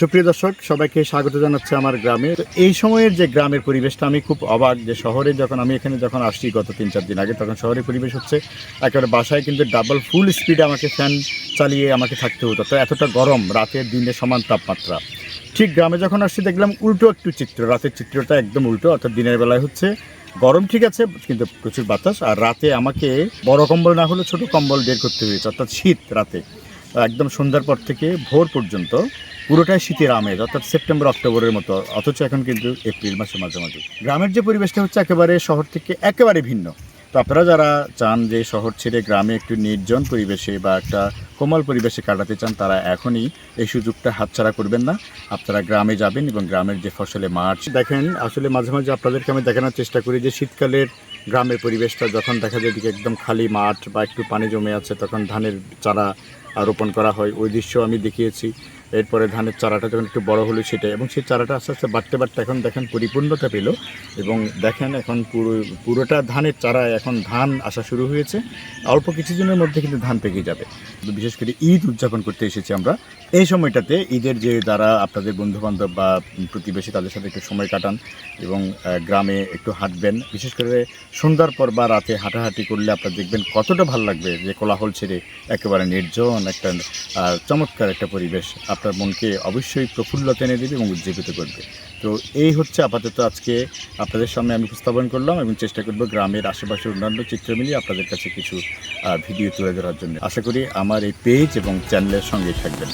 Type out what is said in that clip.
সুপ্রিয় দর্শক, সবাইকে স্বাগত জানাচ্ছি আমার গ্রামে। তো এই সময়ের যে গ্রামের পরিবেশটা, আমি খুব অবাক যে শহরে যখন আমি এখানে যখন আসছি গত তিন চার দিন আগে, তখন শহরের পরিবেশ হচ্ছে একেবারে বাসায় কিন্তু ডাবল ফুল স্পিডে আমাকে ফ্যান চালিয়ে আমাকে থাকতে হতো। তো এতটা গরম রাতের দিনে সমান তাপমাত্রা। ঠিক গ্রামে যখন আসছি, দেখলাম উল্টো একটু চিত্র। রাতের চিত্রটা একদম উল্টো, অর্থাৎ দিনের বেলায় হচ্ছে গরম, ঠিক আছে, কিন্তু প্রচুর বাতাস। আর রাতে আমাকে বড় কম্বল না হলে ছোট কম্বল বের করতে হয়েছে, অর্থাৎ শীত রাতে। একদম সন্ধ্যার পর থেকে ভোর পর্যন্ত পুরোটাই শীতের আমেজ, অর্থাৎ সেপ্টেম্বর, অক্টোবরের মতো, অথচ এখন কিন্তু এপ্রিল মাসের মাঝামাঝি। গ্রামের যে পরিবেশটা হচ্ছে একেবারে শহর থেকে একেবারে ভিন্ন। তো আপনারা যারা চান যে শহর ছেড়ে গ্রামে একটু নির্জন পরিবেশে বা একটা কোমল পরিবেশে কাটাতে চান, তারা এখনই এই সুযোগটা হাতছাড়া করবেন না। আপনারা গ্রামে যাবেন এবং গ্রামের যে ফসলে মাঠ দেখেন, আসলে মাঝে মাঝে আপনাদেরকে আমি দেখানোর চেষ্টা করি যে শীতকালের গ্রামের পরিবেশটা, যখন দেখা যায় একদম খালি মাঠ বা একটু পানি জমে আছে, তখন ধানের চারা রোপণ করা হয়। ওই দৃশ্য আমি দেখিয়েছি। এরপরে ধানের চারাটা যখন একটু বড় হলো সেটা, এবং সেই চারাটা আস্তে আস্তে বাড়তে বাড়তে এখন দেখেন পরিপূর্ণতা পেল, এবং দেখেন এখন পুরো, পুরোটা ধানের চারা এখন ধান আসা শুরু হয়েছে। অল্প কিছুদিনের মধ্যে কিন্তু ধান পেকে যাবে। বিশেষ করে ঈদ উদযাপন করতে এসেছি আমরা। এই সময়টাতে ঈদের যে যারা আপনাদের বন্ধুবান্ধব বা প্রতিবেশী তাদের সাথে একটু সময় কাটান, এবং গ্রামে একটু হাঁটবেন। বিশেষ করে সন্ধ্যার পর বা রাতে হাঁটাহাঁটি করলে আপনারা দেখবেন কতটা ভালো লাগবে, যে কোলাহল ছেড়ে একেবারে নির্জন একটা চমৎকার একটা পরিবেশ আপনার মনকে অবশ্যই প্রফুল্লতা এনে দেবে এবং উজ্জীবিত করবে। তো এই হচ্ছে আপাতত আজকে আপনাদের সামনে আমি উপস্থাপন করলাম এবং চেষ্টা করব গ্রামের আশেপাশের অন্যান্য চিত্র মিলিয়ে আপনাদের কাছে কিছু ভিডিও তুলে ধরার জন্য। আশা করি আমার এই পেজ এবং চ্যানেলের সঙ্গে থাকবেন।